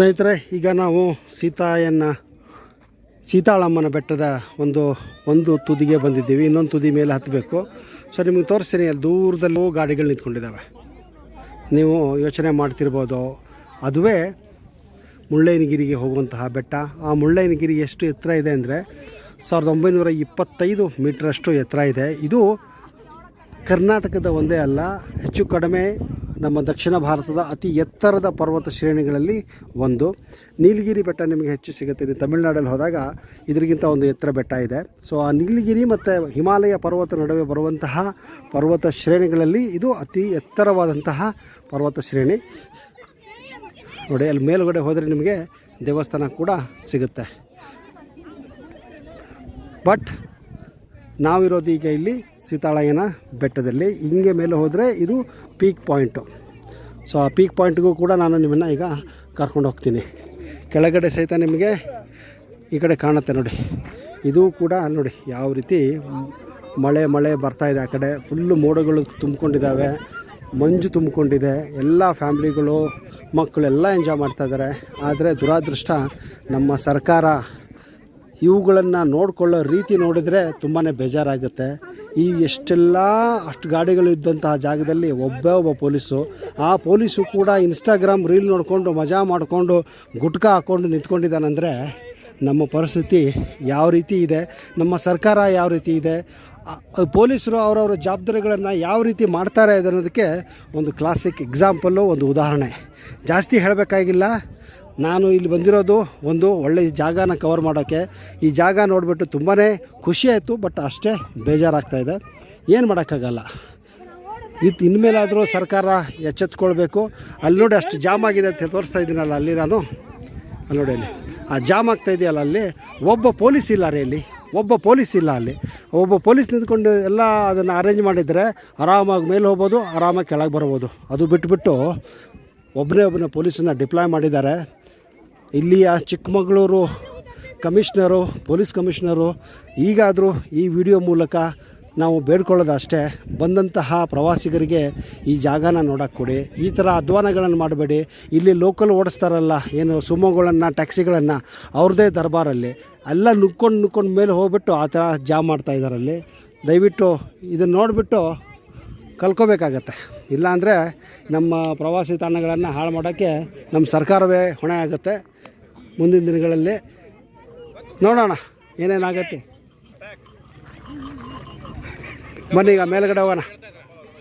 ಸ್ನೇಹಿತರೆ, ಈಗ ನಾವು ಸೀತಾಯನ್ನ, ಸೀತಾಳಮ್ಮನ ಬೆಟ್ಟದ ಒಂದು ಒಂದು ತುದಿಗೆ ಬಂದಿದ್ದೀವಿ. ಇನ್ನೊಂದು ತುದಿ ಮೇಲೆ ಹತ್ತಬೇಕು ಸೊ ನಿಮಗೆ ತೋರಿಸ್ತೀನಿ, ಅಲ್ಲಿ ದೂರದಲ್ಲೂ ಗಾಡಿಗಳು ನಿಂತ್ಕೊಂಡಿದ್ದಾವೆ. ನೀವು ಯೋಚನೆ ಮಾಡ್ತಿರ್ಬೋದು. ಅದುವೇ ಮುಳ್ಳಯ್ಯನಗಿರಿಗೆ ಹೋಗುವಂತಹ ಬೆಟ್ಟ. ಆ ಮುಳ್ಳಯ್ಯನಗಿರಿ ಎಷ್ಟು ಎತ್ತರ ಇದೆ ಅಂದರೆ, ಸಾವಿರದ ಒಂಬೈನೂರ ಇಪ್ಪತ್ತೈದು ಮೀಟ್ರಷ್ಟು ಎತ್ತರ ಇದೆ. ಇದು ಕರ್ನಾಟಕದ ಒಂದೇ ಅಲ್ಲ, ಹೆಚ್ಚು ಕಡಿಮೆ ನಮ್ಮ ದಕ್ಷಿಣ ಭಾರತದ ಅತಿ ಎತ್ತರದ ಪರ್ವತ ಶ್ರೇಣಿಗಳಲ್ಲಿ ಒಂದು. ನೀಲಗಿರಿ ಬೆಟ್ಟ ನಿಮಗೆ ಹೆಚ್ಚು ಸಿಗುತ್ತೆ. ಇದು ತಮಿಳುನಾಡಲ್ಲಿ ಹೋದಾಗ ಇದರಿಗಿಂತ ಒಂದು ಎತ್ತರ ಬೆಟ್ಟ ಇದೆ. ಸೊ ಆ ನೀಲಗಿರಿ ಮತ್ತು ಹಿಮಾಲಯ ಪರ್ವತ ನಡುವೆ ಬರುವಂತಹ ಪರ್ವತ ಶ್ರೇಣಿಗಳಲ್ಲಿ ಇದು ಅತಿ ಎತ್ತರವಾದಂತಹ ಪರ್ವತ ಶ್ರೇಣಿ. ನೋಡಿ, ಅಲ್ಲಿ ಮೇಲುಗಡೆ ಹೋದರೆ ನಿಮಗೆ ದೇವಸ್ಥಾನ ಕೂಡ ಸಿಗುತ್ತೆ. ಬಟ್ ನಾವಿರೋದು ಈಗ ಇಲ್ಲಿ ಸೀತಾಳಯ್ಯನ ಬೆಟ್ಟದಲ್ಲಿ. ಹಿಂಗೆ ಮೇಲೆ ಹೋದರೆ ಇದು ಪೀಕ್ ಪಾಯಿಂಟು ಸೊ ಆ ಪೀಕ್ ಪಾಯಿಂಟ್ಗೂ ಕೂಡ ನಾನು ನಿಮ್ಮನ್ನು ಈಗ ಕರ್ಕೊಂಡು ಹೋಗ್ತೀನಿ. ಕೆಳಗಡೆ ಸಹಿತ ನಿಮಗೆ ಈ ಕಡೆ ಕಾಣುತ್ತೆ ನೋಡಿ. ಇದು ಕೂಡ ನೋಡಿ ಯಾವ ರೀತಿ ಮಳೆ ಮಳೆ ಬರ್ತಾ ಇದೆ ಆ ಕಡೆ. ಫುಲ್ಲು ಮೋಡಗಳು ತುಂಬಿಕೊಂಡಿದ್ದಾವೆ. ಮಂಜು ತುಂಬಿಕೊಂಡಿದೆ. ಎಲ್ಲ ಫ್ಯಾಮ್ಲಿಗಳು, ಮಕ್ಕಳೆಲ್ಲ ಎಂಜಾಯ್ ಮಾಡ್ತಾ ಇದ್ದಾರೆ. ಆದರೆ ದುರಾದೃಷ್ಟ ನಮ್ಮ ಸರ್ಕಾರ ಇವುಗಳನ್ನು ನೋಡಿಕೊಳ್ಳೋ ರೀತಿ ನೋಡಿದರೆ ತುಂಬಾ ಬೇಜಾರಾಗುತ್ತೆ. ಈ ಎಷ್ಟೆಲ್ಲ ಅಷ್ಟು ಗಾಡಿಗಳು ಇದ್ದಂತಹ ಜಾಗದಲ್ಲಿ ಒಬ್ಬ ಒಬ್ಬ ಪೊಲೀಸು. ಆ ಪೊಲೀಸು ಕೂಡ ಇನ್ಸ್ಟಾಗ್ರಾಮ್ ರೀಲ್ ನೋಡಿಕೊಂಡು, ಮಜಾ ಮಾಡಿಕೊಂಡು, ಗುಟ್ಕ ಹಾಕ್ಕೊಂಡು ನಿಂತ್ಕೊಂಡಿದ್ದಾನಂದರೆ ನಮ್ಮ ಪರಿಸ್ಥಿತಿ ಯಾವ ರೀತಿ ಇದೆ? ನಮ್ಮ ಸರ್ಕಾರ ಯಾವ ರೀತಿ ಇದೆ? ಪೊಲೀಸರು ಅವರವರ ಜವಾಬ್ದಾರಿಗಳನ್ನು ಯಾವ ರೀತಿ ಮಾಡ್ತಾರೆ ಅನ್ನೋದಕ್ಕೆ ಒಂದು ಕ್ಲಾಸಿಕ್ ಎಕ್ಸಾಂಪಲ್ಲು ಒಂದು ಉದಾಹರಣೆ. ಜಾಸ್ತಿ ಹೇಳಬೇಕಾಗಿಲ್ಲ. ನಾನು ಇಲ್ಲಿ ಬಂದಿರೋದು ಒಂದು ಒಳ್ಳೆಯ ಜಾಗನ ಕವರ್ ಮಾಡೋಕ್ಕೆ. ಈ ಜಾಗ ನೋಡಿಬಿಟ್ಟು ತುಂಬಾ ಖುಷಿ ಆಯಿತು ಬಟ್ ಅಷ್ಟೇ ಬೇಜಾರಾಗ್ತಾಯಿದೆ ಏನು ಮಾಡೋಕ್ಕಾಗಲ್ಲ. ಇದು ಇನ್ಮೇಲಾದರೂ ಸರ್ಕಾರ ಎಚ್ಚೆತ್ಕೊಳ್ಬೇಕು. ಅಲ್ಲಿ ನೋಡಿ ಅಷ್ಟು ಜಾಮ್ ಆಗಿದೆ ಅಂತ ತೋರಿಸ್ತಾ ಇದ್ದೀನಲ್ಲ ಅಲ್ಲಿ ನಾನು. ಅಲ್ಲಿ ನೋಡಿ ಅಲ್ಲಿ. ಆ ಜಾಮ್ ಆಗ್ತಾ ಇದೆಯಲ್ಲ ಅಲ್ಲಿ. ಒಬ್ಬ ಪೊಲೀಸ್ ಇಲ್ಲ ರೀ ಅಲ್ಲಿ. ಒಬ್ಬ ಪೊಲೀಸ್ ಇಲ್ಲ ಅಲ್ಲಿ. ಒಬ್ಬ ಪೊಲೀಸ್ ನಿಂತ್ಕೊಂಡು ಎಲ್ಲ ಅದನ್ನು ಅರೇಂಜ್ ಮಾಡಿದರೆ ಆರಾಮಾಗಿ ಮೇಲೆ ಹೋಗ್ಬೋದು, ಆರಾಮಾಗಿ ಕೆಳಗೆ ಬರ್ಬೋದು. ಅದು ಬಿಟ್ಬಿಟ್ಟು ಒಬ್ಬನೇ ಒಬ್ಬನೇ ಪೊಲೀಸನ್ನು ಡಿಪ್ಲಾಯ್ ಮಾಡಿದ್ದಾರೆ. ಇಲ್ಲಿಯ ಚಿಕ್ಕಮಗಳೂರು ಕಮಿಷ್ನರು, ಪೊಲೀಸ್ ಕಮಿಷ್ನರು ಈಗಾದರೂ ಈ ವಿಡಿಯೋ ಮೂಲಕ ನಾವು ಬೇಡ್ಕೊಳ್ಳೋದಷ್ಟೇ. ಬಂದಂತಹ ಪ್ರವಾಸಿಗರಿಗೆ ಈ ಜಾಗನ ನೋಡೋಕ್ಕೆ ಕೊಡಿ. ಈ ಥರ ಅಧ್ವಾನಗಳನ್ನು ಮಾಡಬೇಡಿ. ಇಲ್ಲಿ ಲೋಕಲ್ ಓಡಿಸ್ತಾರಲ್ಲ, ಏನು ಸುಮೋಗಳನ್ನು ಟ್ಯಾಕ್ಸಿಗಳನ್ನು ಅವ್ರದ್ದೇ ದರ್ಬಾರಲ್ಲಿ. ಎಲ್ಲ ನುಕ್ಕೊಂಡು ನುಕ್ಕೊಂಡು ಮೇಲೆ ಹೋಗ್ಬಿಟ್ಟು ಆ ಥರ ಜಾಮ್ ಮಾಡ್ತಾ ಇದ್ದಾರಲ್ಲಿ ದಯವಿಟ್ಟು ಇದನ್ನು ನೋಡಿಬಿಟ್ಟು ಕಲ್ಕೋಬೇಕಾಗತ್ತೆ. ಇಲ್ಲಾಂದರೆ ನಮ್ಮ ಪ್ರವಾಸಿ ತಾಣಗಳನ್ನು ಹಾಳು ಮಾಡೋಕ್ಕೆ ನಮ್ಮ ಸರ್ಕಾರವೇ ಹೊಣೆ ಆಗುತ್ತೆ ಮುಂದಿನ ದಿನಗಳಲ್ಲಿ ನೋಡೋಣ ಏನೇನಾಗತ್ತೆ. ಬನ್ನಿ ಈಗ ಮೇಲ್ಗಡೆ ಹೋಗೋಣ.